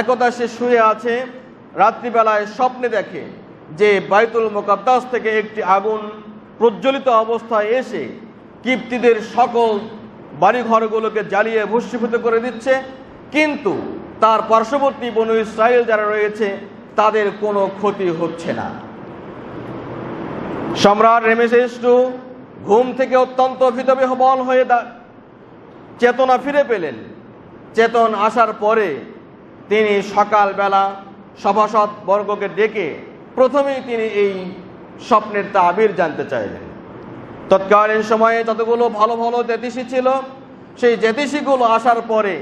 একদা সে শুয়ে আছে, রাত্রিবেলায় স্বপ্নে দেখে যে বাইতুল মোকাদ্দাস থেকে একটি আগুন প্রজ্বলিত অবস্থায় এসে কিপ্তিদের সকল বাড়িঘরগুলোকে জ্বালিয়ে ভস্মীভূত করে দিচ্ছে। কিন্তু তার পার্শ্ববর্তী বনু ইসরায়েল যারা রয়েছে, তাদের কোনো ক্ষতি হচ্ছে না। সম্রাট রেমেসেস্টু ঘুম থেকে অত্যন্ত ভীতবিহবল হয়ে চেতনা ফিরে পেলেন। চেতন আসার পরে তিনি সকালবেলা সভাসদ বর্গকে ডেকে প্রথমেই তিনি এই স্বপ্নের তাবির জানতে চাইলেন। তৎকালীন সময়ে যতগুলো ভালো ভালো জ্যোতিষী ছিল, সেই জ্যোতিষীগুলো আসার পরে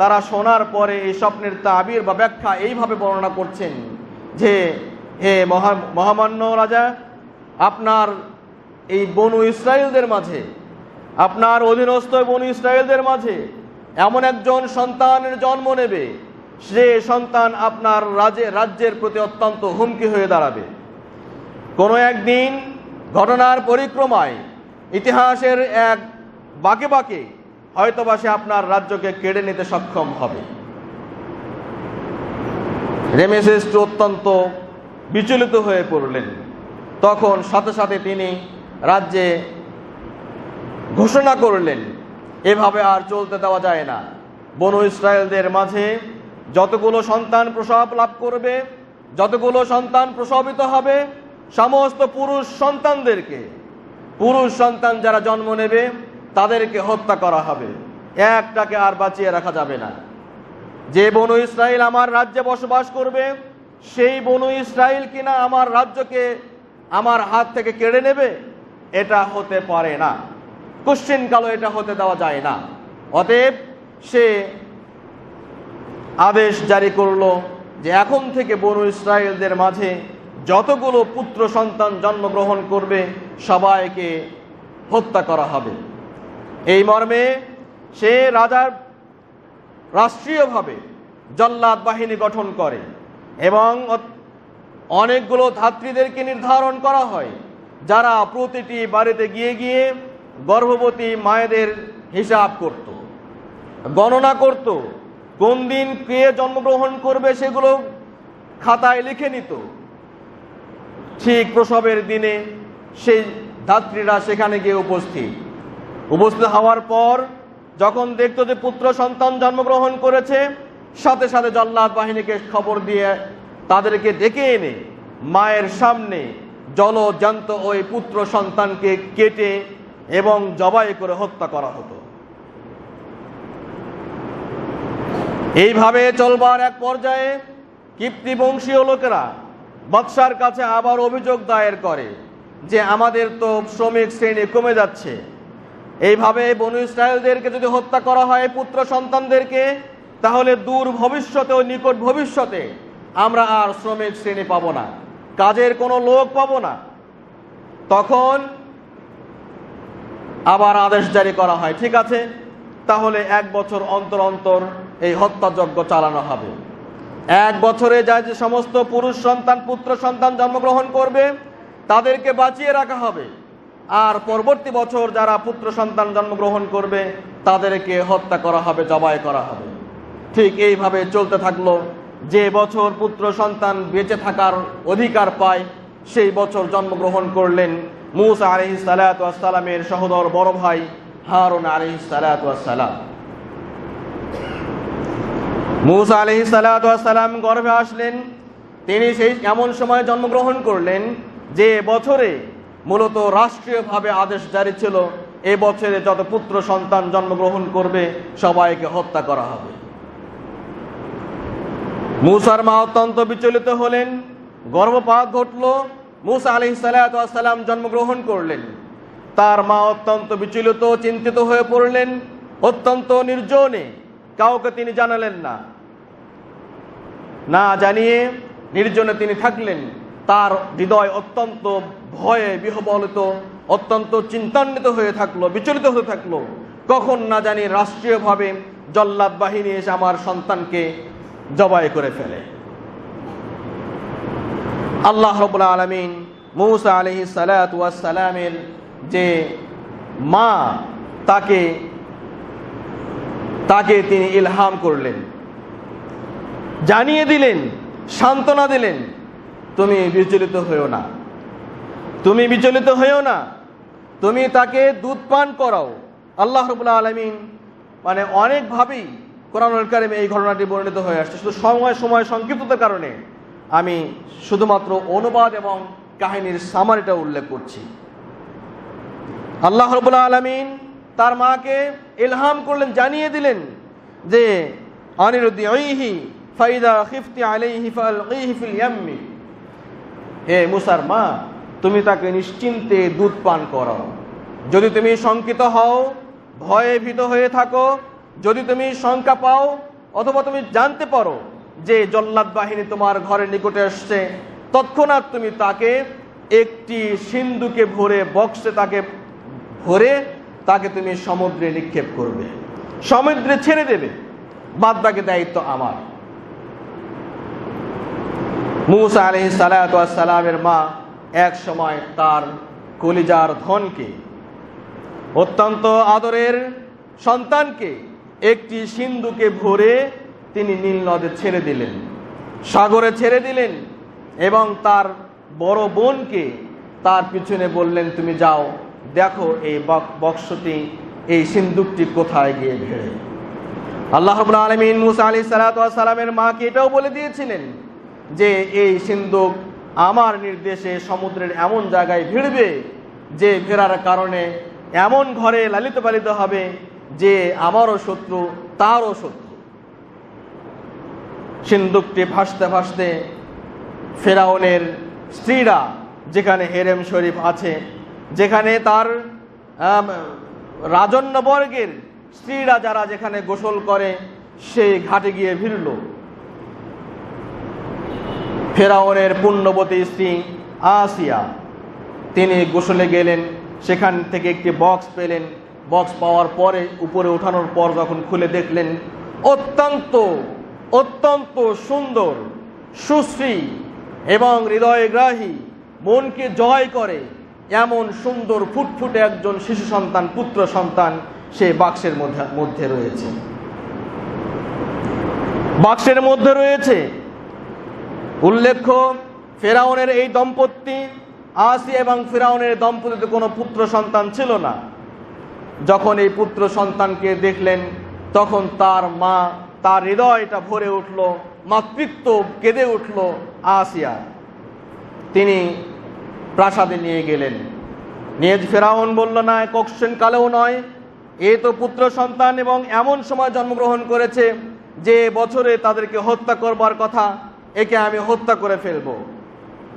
তারা শোনার পরে এই স্বপ্নের তাবির বা ব্যাখ্যা এইভাবে বর্ণনা করছেন যে, হে মহা, মহামান্য রাজা, আপনার এই বনু ইসরায়েলদের মাঝে, আপনার অধীনস্থ বনু ইসরায়েলদের মাঝে এমন একজন সন্তানের জন্ম নেবে সে সন্তান আপনার রাজে রাজ্যের প্রতি অত্যন্ত হুমকি হয়ে দাঁড়াবে। কোনো একদিন ঘটনার পরিক্রমায় ইতিহাসের এক বাঁকে বাঁকে হয়তোবা সে আপনার রাজ্যকে কেড়ে নিতে সক্ষম হবে। রেমেসেস্টু অত্যন্ত বিচলিত হয়ে পড়লেন। তখন সাথে সাথে তিনি রাজ্যে ঘোষণা করলেন, এভাবে আর চলতে দেওয়া যায় না। বনু ইসরায়েলদের মাঝে যতগুলো সন্তান প্রসব লাভ করবে, যতগুলো সন্তান প্রসবিত হবে, সমস্ত পুরুষ সন্তানদেরকে, পুরুষ সন্তান যারা জন্ম নেবে, তাদেরকে হত্যা করা হবে। একটাকে আর বাঁচিয়ে রাখা যাবে না। যে বনু ইসরায়েল আমার রাজ্যে বসবাস করবে, সেই বনু ইসরায়েল কিনা আমার রাজ্যকে আমার হাত থেকে কেড়ে নেবে, এটা হতে পারে না। কোশ্চিন কালো এটা হতে দেওয়া যায় না। অতএব সে আদেশ জারি করল যে এখন থেকে বনু ইসরায়েলদের মাঝে যতগুলো পুত্র সন্তান জন্মগ্রহণ করবে, সবাইকে হত্যা করা হবে। এই মর্মে সে রাজার রাষ্ট্রীয়ভাবে জল্লাদ বাহিনী গঠন করে এবং অনেকগুলো ধাত্রীদেরকে নির্ধারণ করা হয়, যারা প্রতিটি বাড়িতে গিয়ে গিয়ে গর্ভবতী মায়েদের হিসাব করত, গণনা করত কোন দিন কে জন্মগ্রহণ করবে সেগুলো খাতায় লিখে নিত। ঠিক প্রসবের দিনে সেই ধাত্রীরা সেখানে গিয়ে উপস্থিত। উপস্থিত হওয়ার পর যখন দেখতো যে পুত্র সন্তান জন্মগ্রহণ করেছে, সাথে সাথে জল্লাদ বাহিনীকে খবর দিয়ে তাদেরকে ডেকে এনে মায়ের সামনে জলজান্ত ওই পুত্র সন্তানকে কেটে এবং জবাই করে হত্যা করা হতো। এইভাবে চলবার এক পর্যায়ে কিপ্তি বংশীয় লোকেরা বাদশার কাছে আবার অভিযোগ দায়ের করে যে আমাদের তো শ্রমিক শ্রেণি কমে যাচ্ছে। এইভাবে বনু ইসরায়েলদেরকে যদি হত্যা করা হয় পুত্র সন্তানদেরকে, তাহলে দূর ভবিষ্যতে ও নিকট ভবিষ্যতে আমরা আর শ্রমিক শ্রেণি পাবো না, কাজের কোনো লোক পাবো না। তখন আবার আদেশ জারি করা হয়, ঠিক আছে? তাহলে এক বছর অন্তর অন্তর এই হত্যাযজ্ঞ চালানো হবে। এক বছরে যা যে সমস্ত পুরুষ সন্তান, পুত্র সন্তান জন্মগ্রহণ করবে, তাদেরকে বাঁচিয়ে রাখা হবে। আর পরবর্তী বছর যারা পুত্র সন্তান জন্মগ্রহণ করবে, তাদেরকে হত্যা করা হবে, জবাই করা হবে। ঠিক এইভাবে চলতে থাকল। যে বছর পুত্র সন্তান বেঁচে থাকার অধিকার পায়, সেই বছর জন্মগ্রহণ করলেন মুসা আলহি সালাতামের সহদর বড় ভাই হারুন সালাতাম মুসা গর্ভে আসলেন। তিনি সেই এমন সময় জন্মগ্রহণ করলেন যে বছরে মূলত রাষ্ট্রীয়ভাবে আদেশ জারি ছিল, এ বছরে যত পুত্র সন্তান জন্মগ্রহণ করবে, সবাইকে হত্যা করা হবে। মুসার মা অত্যন্ত বিচলিত হলেন, গর্ভপাত ঘটল, মুসা আলি সালাম জন্মগ্রহণ করলেন। তার মা অত্যন্ত বিচলিত চিন্তিত হয়ে পড়লেন, অত্যন্ত নির্জনে। কাউকে তিনি জানালেন না। না জানিয়ে নির্জনে তিনি থাকলেন। তার হৃদয় অত্যন্ত ভয়ে বিহবলিত, অত্যন্ত চিন্তান্বিত হয়ে থাকল, বিচলিত হয়ে থাকল। কখন না জানি রাষ্ট্রীয়ভাবে জল্লাদ বাহিনী এসে আমার সন্তানকে জবাই করে ফেলে। আল্লাহ রবুল্লা আলমিন মৌসা আলহি সালামের যে মা তাকে তাকে তিনি ইলহাম করলেন। জানিয়ে দিলেন, সান্ত্বনা দিলেন, তুমি বিচলিত হয়েও না। তুমি বিচলিত হয়েও না। তুমি তাকে দুধ পান করাও। আল্লাহ রবুল্লা আলমিন মানে অনেকভাবেই কোরআনুল কারিম এই ঘটনাটি বর্ণিত হয়ে আসছে। শুধু সময় সময় সংক্ষিপ্ততার কারণে আমি শুধুমাত্র অনুবাদ এবং কাহিনীর সামারিটা উল্লেখ করছি। আল্লাহ রবুল্লা আলমিন তার মাকে ইলহাম করলেন, জানিয়ে দিলেন যে অনিরুদ্দি ফাইদা খিফতি আলাইহি ফিল ইয়াম্মি। হে মুসার মা, তুমি তাকে নিশ্চিন্তে দুধ পান করাও। যদি তুমি শঙ্কিত হও, ভয়ে ভীত হয়ে থাকো, যদি তুমি শঙ্কা পাও, অথবা তুমি জানতে পারো যে জল্লাদ বাহিনী তোমার ঘরের নিকটে আসছে তৎক্ষণাৎ তুমি তাকে একটি সিন্ধুকে ভরে বক্সে তাকে ভরে তাকে তুমি সমুদ্রে নিক্ষেপ করবে। সমুদ্রে ছেড়ে দেবে। বাদ বাকি দায়িত্ব আমার। মুসা আলহি সালামের মা এক সময় তার কলিজার ধনকে, অত্যন্ত আদরের সন্তানকে, একটি সিন্ধুকে ভরে তিনি নীল নদে ছেড়ে দিলেন, সাগরে ছেড়ে দিলেন এবং তার বড় বোনকে তার পিছনে বললেন, তুমি যাও দেখো এই বক- বক্সটি, এই সিন্ধুকটি কোথায় গিয়ে ভেড়ে? আল্লাহ রবুল্লা আলমিন মুসা আলি সালামের মাকে এটাও বলে দিয়েছিলেন যে, এই সিন্ধুক আমার নির্দেশে সমুদ্রের এমন জায়গায় ভিড়বে যে ফেরার কারণে এমন ঘরে লালিত পালিত হবে যে আমারও শত্রু, তারও শত্রু। সিন্ধুকটি ভাসতে ভাসতে ফেরাউনের স্ত্রীরা, যেখানে হেরেম শরীফ আছে যেখানে তার রাজন্যবর্গের স্ত্রীরা যারা যেখানে গোসল করে সেই ঘাটে গিয়ে ভিড়ল। ফেরাউনের পুণ্যবতী স্ত্রী আসিয়া, তিনি গোসলে গেলেন, সেখান থেকে একটি বক্স পেলেন। বক্স পাওয়ার পরে, উপরে ওঠানোর পর যখন খুলে দেখলেন, অত্যন্ত অত্যন্ত সুন্দর, সুশ্রী এবং হৃদয়গ্রাহী, মনকে জয় করে। এমন সুন্দর ফুটফুটে একজন শিশু সন্তান, পুত্র সন্তান সে বাক্সের মধ্যে মধ্যে রয়েছে। বাক্সের মধ্যে রয়েছে উল্লেখ্য, ফেরাউনের এই দম্পতি, আসি এবং ফেরাউনের দম্পতিতে কোনো পুত্র সন্তান ছিল না। যখন এই পুত্র সন্তানকে দেখলেন, তখন তার মা তার হৃদয়টা ভরে উঠল, মাতৃত্ব কেঁদে উঠল আসিয়া। তিনি প্রাসাদে নিয়ে গেলেন। নিয়ে ফেরাউন বলল, না কোশ্চেন কালেও নয়। এ তো পুত্র সন্তান এবং এমন সময় জন্মগ্রহণ করেছে যে বছরে তাদেরকে হত্যা করবার কথা, একে আমি হত্যা করে ফেলব।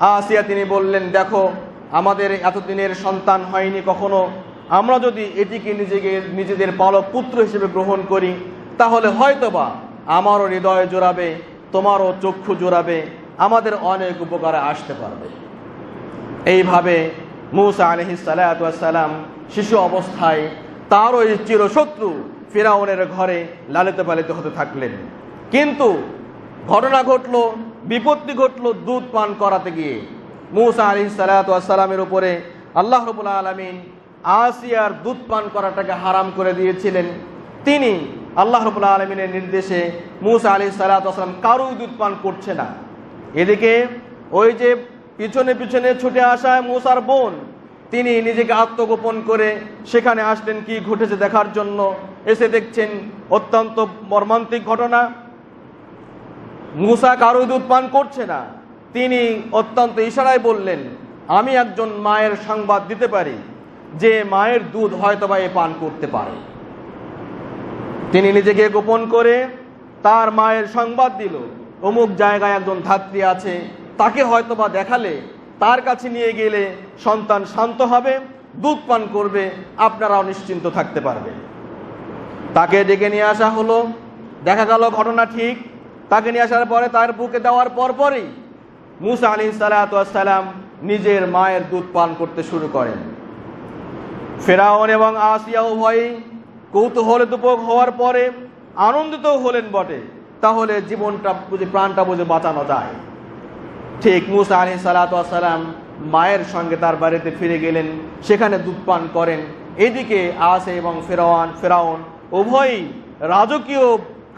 আসিয়া তিনি বললেন, দেখো, আমাদের এতদিনের সন্তান হয়নি কখনো। আমরা যদি এটিকে নিজেকে, নিজেদের পালক পুত্র হিসেবে গ্রহণ করি, তাহলে হয়তোবা আমারও হৃদয় জোড়াবে, তোমারও চক্ষু জোড়াবে, আমাদের অনেক উপকারে আসতে পারবে। এইভাবে মুসা আলহি সালাম শিশু অবস্থায় তার ওই চিরশত্রু ফেরাউনের ঘরে লালিত পালিত হতে থাকলেন। কিন্তু ঘটনা ঘটলো, বিপত্তি ঘটলো দুধ পান করাতে গিয়ে। মুসা আলি সালাতামের উপরে আল্লাহ রবুল্লা আলমিন আসিয়ার দুধ পান করাটাকে হারাম করে দিয়েছিলেন। তিনি আল্লাহ রবুল্লা আলমিনের নির্দেশে মুসা আলি সালাতাম কারোই দুধ পান করছে না। এদিকে ওই যে পিছনে পিছনে ছুটে আসা মুসার বোন, তিনি নিজেকে আত্মগোপন করে সেখানে আসলেন কি ঘটেছে দেখার জন্য। এসে দেখছেন অত্যন্ত মর্মান্তিক ঘটনা। মুসা কারোই দুধ পান করছে না। তিনি অত্যন্ত ইশারায় বললেন, আমি একজন মায়ের সংবাদ দিতে পারি, যে মায়ের দুধ হয়তোবা এ পান করতে পারে। তিনি নিজেকে গোপন করে তার মায়ের সংবাদ দিল। অমুক জায়গায় একজন ধাত্রী আছে তাকে হয়তোবা দেখালে, তার কাছে নিয়ে গেলে সন্তান শান্ত হবে, দুধ পান করবে, আপনারাও নিশ্চিন্ত থাকতে পারবে তাকে ডেকে নিয়ে আসা হলো। দেখা গেল ঘটনা ঠিক। তাকে নিয়ে আসার পরে তার বুকে দেওয়ার পর পরই মুসা আলী সালাম নিজের মায়ের দুধ পান করতে শুরু করেন। ফেরাউন এবং আসিয়া উভয়ই কৌতূহলে দুপক হওয়ার পরে আনন্দিত হলেন বটে। তাহলে জীবনটা বুঝে, প্রাণটা বুঝে বাঁচানো যায়। ঠিক মুসা আলহি সালাম মায়ের সঙ্গে তার বাড়িতে ফিরে গেলেন, সেখানে দুধ পান করেন। এদিকে আসে এবং ফেরাওয়ান, ফেরাউন উভয়ই রাজকীয়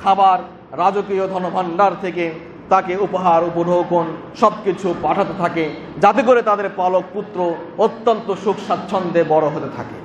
খাবার, রাজকীয় ধনভাণ্ডার থেকে তাকে উপহার, উপঢৌকন সব কিছু পাঠাতে থাকে, যাতে করে তাদের পালক পুত্র অত্যন্ত সুখ স্বাচ্ছন্দ্যে বড় হতে থাকে।